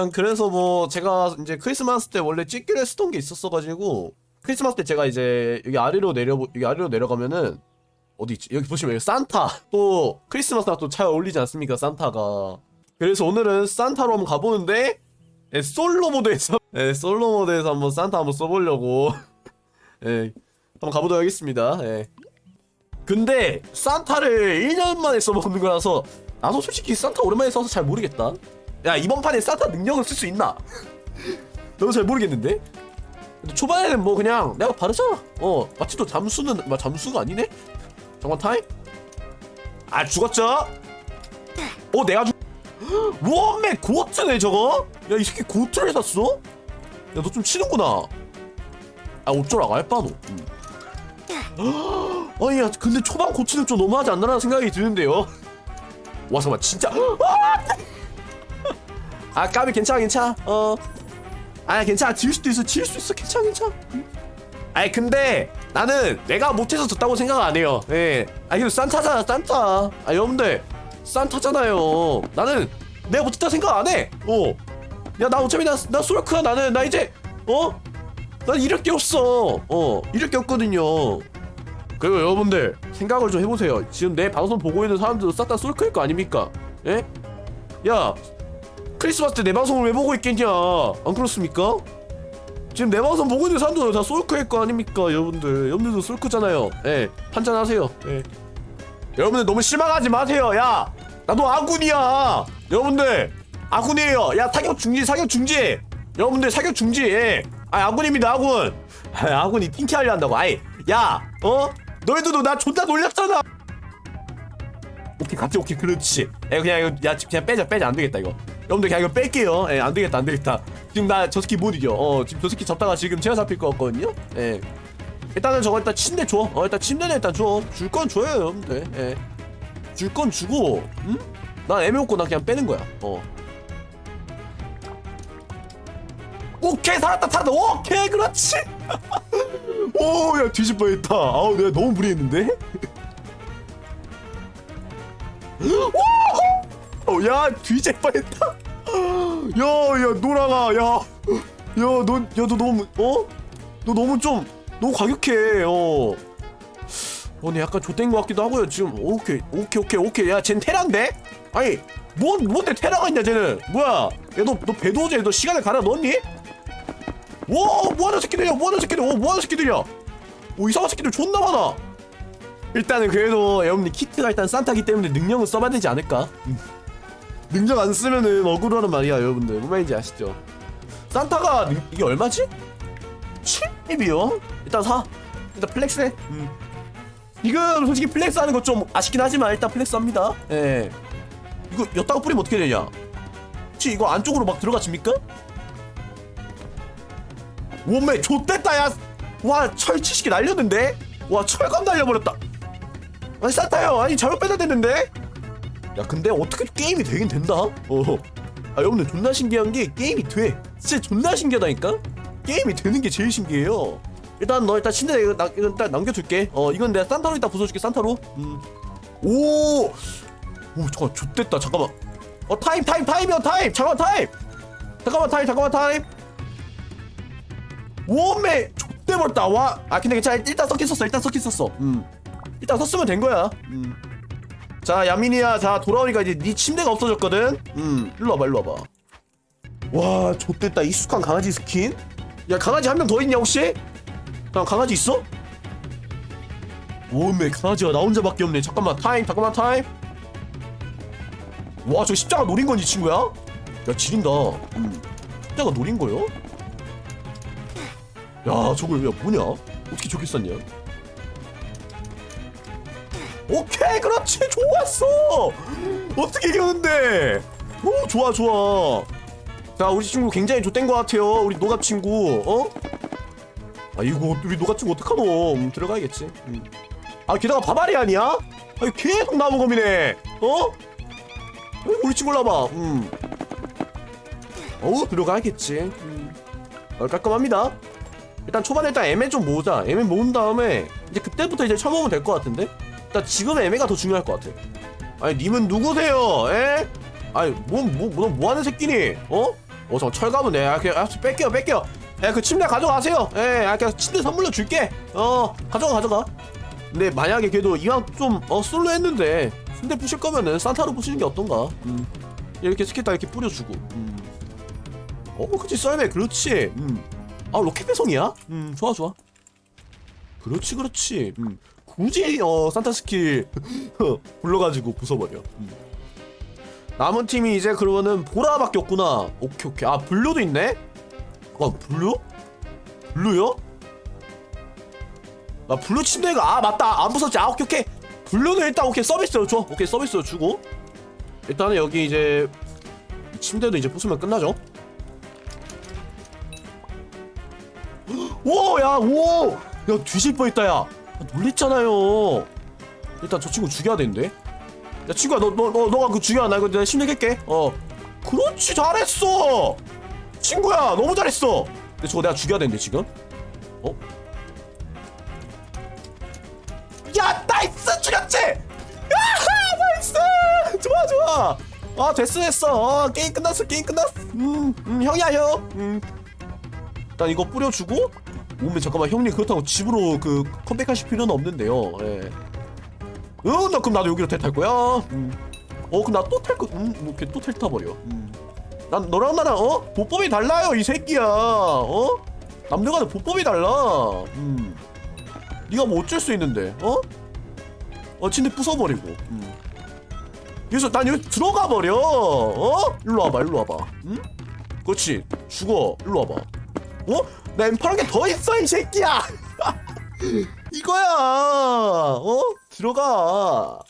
일단 그래서 뭐 제가 이제 크리스마스 때 원래 찍기로 했었던 게 있었어가지고 크리스마스 때 제가 이제 여기 아래로 내려 여기 아래로 내려가면은 어디 있지? 여기 보시면 여기 산타. 또 크리스마스랑 또 잘 어울리지 않습니까? 산타가. 그래서 오늘은 산타로 한번 가보는데 예, 솔로 모드에서 예, 솔로 모드에서 한번 산타 한번 써보려고. 예, 한번 가보도록 하겠습니다. 예. 근데 산타를 1년 만에 써보는 거라서 나도 솔직히 산타 오랜만에 써서 잘 모르겠다 야 이번 판에 산타 능력을 쓸 수 있나? 너도 잘 모르겠는데? 근데 초반에는 뭐 그냥 내가 바르잖아 어 마치 또 잠수는 마 잠수가 아니네? 잠깐 타임 아 죽었죠? 어 내가 죽 원맨 고트네 저거? 야 이 새끼 고트를 샀어? 야 너 좀 치는구나 아 어쩌라고 알바노 음. 아니 야 근데 초반 고치는 좀 너무하지 않나라는 생각이 드는데요 와 잠깐만 진짜 아 까비 괜찮아 괜찮아. 어. 아야 괜찮아. 질 수도 있어. 질수 있어. 괜찮아 괜찮아. 아니 근데 나는 내가 못해서 졌다고 생각 안 해요. 예. 아니 산타잖아 산타. 아 여러분들. 산타잖아요. 나는 내가 못했다 생각 안해어야 나 어차피 나, 나 소라크야 나는. 나 이제 어? 난 이럴 게 없어. 어 이럴 게 없거든요. 그리고 여러분들 생각을 좀 해보세요. 지금 내 방송 보고 있는 사람들도 싹 다 솔크일 거 아닙니까? 예? 야 크리스마스 때 내 방송을 왜 보고 있겠냐? 안 그렇습니까? 지금 내 방송 보고 있는 사람들은 다 솔크일 거 아닙니까 여러분들? 여러분들도 솔크잖아요. 예 판단하세요. 예. 여러분들 너무 실망하지 마세요. 야 나도 아군이야. 여러분들 아군이에요. 야 사격 중지 사격 중지. 여러분들 사격 중지 예. 아 아군입니다 아군. 아, 아군이 팅키하려 한다고. 아이 야 어? 너희들도 나 존나 놀렸잖아. 오케이 같이 오케이 그렇지. 에 그냥 이거 야 그냥 빼자 빼자. 안 되겠다 이거 여러분들 그냥 이거 뺄게요. 에안 되겠다 안 되겠다. 지금 나 저 새끼 못 이겨. 어 지금 저 새끼 잡다가 지금 제가 잡힐 것 같거든요? 에 일단은 저거 일단 침대 줘 어 일단 침대는 일단 줘 줄 건 줘요 여러분들. 에줄 건 주고 응? 난 애매 없고 난 그냥 빼는 거야. 어. 오케이 살았다 살았다 오케이 그렇지. 오야 뻔했다. 아우 내가 너무 무리했는데 오! 야 뒤질 뻔했다. 야 야 노랑아 야 야 너 야 너 너무 어? 너 너무 좀 너무 과격해 어. 오늘 약간 좆된 것 같기도 하고요 지금. 오케이 오케이 오케이 오케이. 야 쟨 테란데? 아니 뭔 뭔데 테라가 있냐 쟤는? 뭐야? 야 너 너 배도제 너 시간을 갈아 넣었니? 와 뭐하는 새끼들이야? 뭐하는 새끼들? 오 뭐하는 새끼들이야? 오 이상한 새끼들 존나 많아. 일단은 그래도 여러분들 키트가 일단 산타기 때문에 능력은 써봐야 되지 않을까? 음. 능력 안 쓰면은 억울하는 말이야 여러분들. 무슨 말인지 아시죠? 산타가 능- 이게 얼마지? 7입이요? 일단 사. 일단 플렉스 해. 음. 지금 솔직히 플렉스 하는 거 좀 아쉽긴 하지만 일단 플렉스 합니다. 예. 이거 엿다가 뿌리면 어떻게 되냐? 혹시 이거 안쪽으로 막 들어가집니까? 오메 좆됐다 야와 철치시기 날렸는데? 와 철감 날려버렸다. 아니 산타요. 아니 잘못 빼야 되는데 야 근데 어떻게 게임이 되긴 된다? 어아 여러분들 존나 신기한 게 게임이 돼. 진짜 존나 신기하다니까? 게임이 되는 게 제일 신기해요. 일단 너 일단 침대 이거, 나, 이거 일단 남겨줄게. 어 이건 내가 산타로 이따 부숴줄게 산타로. 음오오 잠깐 좆됐다. 잠깐만. 어 타임 타임 타임이야 타임! 잠깐만 타임! 잠깐만 타임 잠깐만 타임! 오메! 좆대버렸다. 와아 근데 괜찮아. 일단 섞긴 썼어 일단 섞긴 썼어. 음. 일단 썼으면 된 거야. 음 자 야민이야 자 돌아오니까 이제 네 침대가 없어졌거든? 음 일로 와봐 일로 와봐. 와 좆됐다. 익숙한 강아지 스킨? 야 강아지 한 명 더 있냐 혹시? 야 강아지 있어? 오메 강아지가 나 혼자밖에 없네. 잠깐만 타임 잠깐만 타임. 와저 십자가 노린 건이 친구야? 야 지린다. 음 십자가 노린 거요? 야 저걸 야 뭐냐? 어떻게 썼냐 오케이 그렇지. 좋았어. 어떻게 이겼는데? 오 좋아 좋아. 자 우리 친구 굉장히 좋된 것 같아요. 우리 노갑 친구 어? 아이고 우리 노갑 친구 어떡하노? 음, 들어가야겠지. 음. 아 게다가 바바리 아니야? 아니 계속 나무검이네. 어? 어, 우리 친구 올라봐. 음. 어우 들어가야겠지. 음. 어, 깔끔합니다. 일단 초반에 일단 애매 좀 모으자. 애매 모은 다음에 이제 그때부터 이제 쳐먹으면 될 것 같은데 일단 지금 애매가 더 중요할 것 같아 아니 님은 누구세요 에? 아니 뭐뭐뭐 뭐, 뭐 하는 새끼니 어? 어, 저 철가면 돼. 아, 그냥 아, 뺄게요, 뺄게요. 예, 그 침대 가져가세요. 예, 아, 그냥 침대 선물로 줄게. 어, 가져가, 가져가. 근데 만약에 걔도 이왕 좀 어, 솔로 했는데 침대 부실 거면은 산타로 부시는 게 어떤가? 음. 이렇게 스킬 다 이렇게 뿌려주고. 음. 어, 그치 썰매, 그렇지. 음. 아, 로켓 배송이야? 음, 좋아, 좋아. 그렇지, 그렇지. 음. 굳이 어 산타 스킬 불러가지고 부숴버려. 음. 남은 팀이 이제 그러면은 보라밖에 없구나. 오케이 오케이. 아 블루도 있네. 어 블루? 블루요? 나 블루 침대가 아 맞다 안 부쉈지. 아 오케이 오케이. 블루는 일단 오케이 서비스로 줘. 오케이 서비스로 주고. 일단은 여기 이제 침대도 이제 부수면 끝나죠. 오, 야, 오, 야, 뒤질 뻔했다, 야. 아, 놀랬잖아요. 일단 저 친구 죽여야 되는데. 야, 친구야, 너, 너, 너, 너가 그 죽여. 나 이거 내가 심리할게. 어. 그렇지, 잘했어. 친구야, 너무 잘했어. 근데 저거 내가 죽여야 되는데 지금. 어? 야, 나이스 죽였지. 야하, 나이스. 좋아, 좋아. 아, 됐어, 됐어. 어, 게임 끝났어, 게임 끝났어. 음, 음, 형이야, 형. 음. 일단 이거 뿌려주고 오면 잠깐만 형님 그렇다고 집으로 그 컴백하실 필요는 없는데요. 예. 어, 나 그럼 나도 여기로 텔탈 거야. 음. 어, 그럼 나 또 탈 거. 음, 또텔 타버려. 음. 난 너랑 나랑 어 보법이 달라요 이 새끼야. 어? 남들과는 보법이 달라. 음. 네가 뭐 어쩔 수 있는데, 어? 어, 침대 부숴버리고. 음. 그래서 난 여기 들어가 버려. 어? 일로 와봐, 일로 와봐. 응? 그렇지. 죽어. 일로 와봐. 어? 나 엠파란 게더 있어 이 새끼야. 이거야. 어? 들어가.